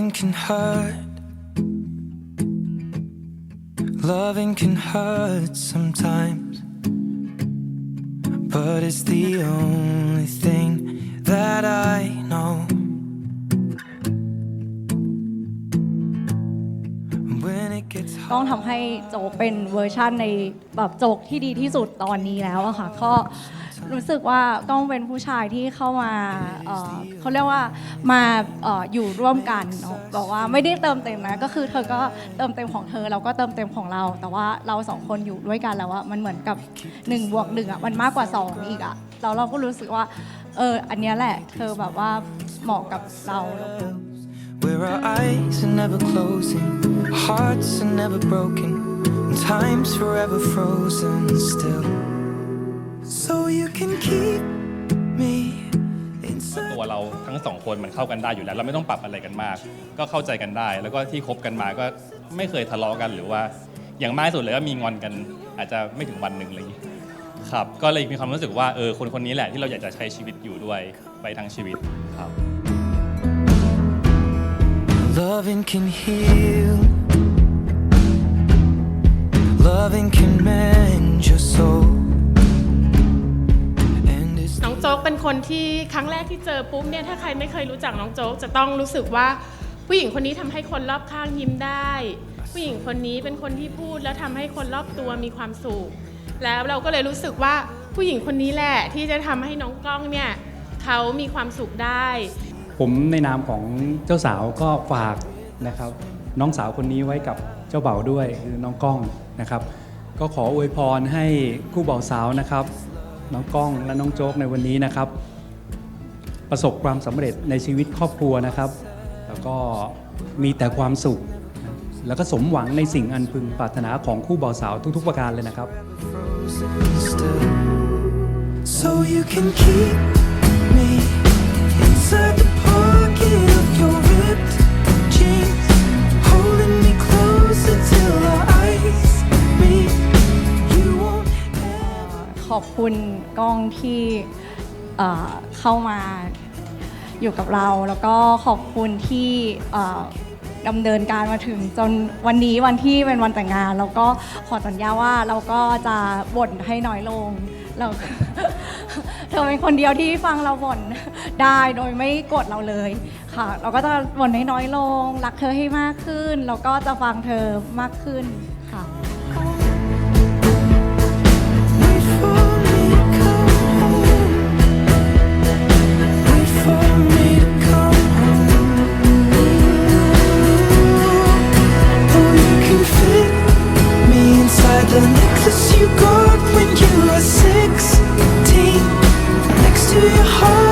Loving can hurt. Loving can hurt sometimes. But it's the only thing that I know. ต้องทำให้โจกเป็นเวอร์ชั่นในแบบโจกที่ดีที่สุดตอนนี้แล้วอะค่ะก็รู้สึกว่าต้องเป็นผู้ชายที่เข้ามาเอ่อเขาเรียกว่ามาเอ่ออยู่ร่วมกันเนาะบอกว่าไม่ได้เติมเต็มนะก็คือเธอก็เติมเต็มของเธอเราก็เติมเต็มของเรา แต่ว่าเราสองคนอยู่ด้วยกันแล้วอะมันเหมือนกับ1บวกหนึ่งอะมันมากกว่า 2 อีกอะแล้วเราก็รู้สึกว่าเอออันเนี้ยแหละ เธอแบบว่าเหมาะกับเรา Where our eyes are never closing, hearts are never broken, and time's forever frozen still. So you can keep me ตัวเราทั้งสองคนมันเข้ากันได้อยู่แล้ว เราไม่ต้องปรับอะไรกันมาก ก็เข้าใจกันได้ แล้วก็ที่คบกันมาก็ไม่เคยทะเลาะกันหรือว่า อย่างมากสุดเลยก็มีงอนกัน อาจจะไม่ถึงวันหนึ่งอะไรอย่างนี้ครับ ก็เลยมีความรู้สึกว่าเออคนคนนี้แหละที่เราอยากจะใช้ชีวิตอยู่ด้วยไปทั้งชีวิตครับ Loving can heal. Loving can mend your soul. And it's น้องโจ๊กเป็นคนที่ครั้งแรกที่เจอปุ๊บเนี่ยถ้าใครไม่เคยรู้จักน้องโจ๊กจะต้องรู้สึกว่าผู้หญิงคนนี้ทำให้คนรอบข้างยิ้มได้ ผู้หญิงคนนี้เป็นคนที่พูดแล้วทำให้คนรอบตัวมีความสุขแล้วเราก็เลยรู้สึกว่าผู้หญิงคนนี้แหละที่จะทำให้น้องกล้องเนี่ยเขามีความสุขได้ ผมในนามของเจ้าสาวก็ฝากนะครับ น้องสาวคนนี้ไว้กับเจ้าเบ่าวด้วยคือน้องก้องนะครับ ก็ขออวยพรให้คู่บ่าวสาวนะครับ น้องก้องและน้องโจ๊กในวันนี้นะครับ ประสบความสำเร็จในชีวิตครอบครัวนะครับ แล้วก็มีแต่ความสุข แล้วก็สมหวังในสิ่งอันพึงปรารถนาของคู่บ่าวสาวทุกๆประการเลยนะครับ So you can keep ขอบคุณกล้องที่เข้ามาอยู่กับเรา แล้วก็ขอบคุณที่ดำเนินการมาถึงจนวันนี้วันที่เป็นวันแต่งงาน แล้วก็ขอสัญญาว่าเราก็จะบ่นให้น้อยลงเราเธอเป็นคนเดียวที่ฟังเราบ่นได้โดยไม่กดเราเลยค่ะ เราก็จะบ่นให้น้อยลง รักเธอให้มากขึ้น แล้วก็จะฟังเธอมากขึ้นค่ะ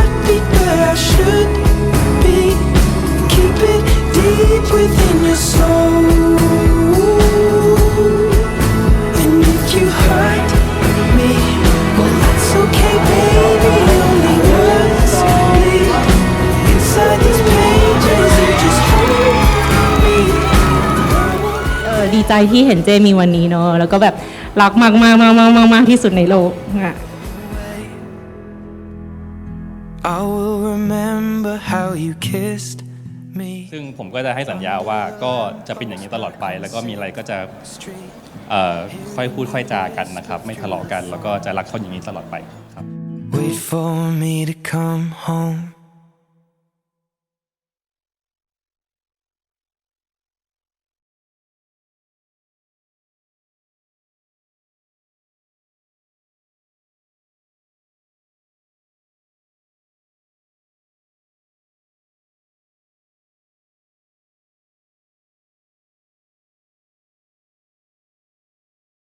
heartbeat where I should be. Keep it deep within your soul. And if you hurt me, well that's okay, baby. Only words bleed inside these pages. And just hold me. I won't เออดีใจที่เห็นเจมีวันนี้เนอะแล้วก็แบบรักมากมากมากมากมากมากที่สุดในโลกอะ I will remember how you kissed me. ซึ่งผมก็จะให้สัญญาว่าก็จะเป็นอย่างนี้ตลอดไป แล้วก็มีอะไรก็จะ Street. เอ่อค่อยพูดค่อยจากันนะครับ ไม่ทะเลาะกันแล้วก็จะรักเขาอย่างนี้ตลอดไปครับ Wait for me to come home.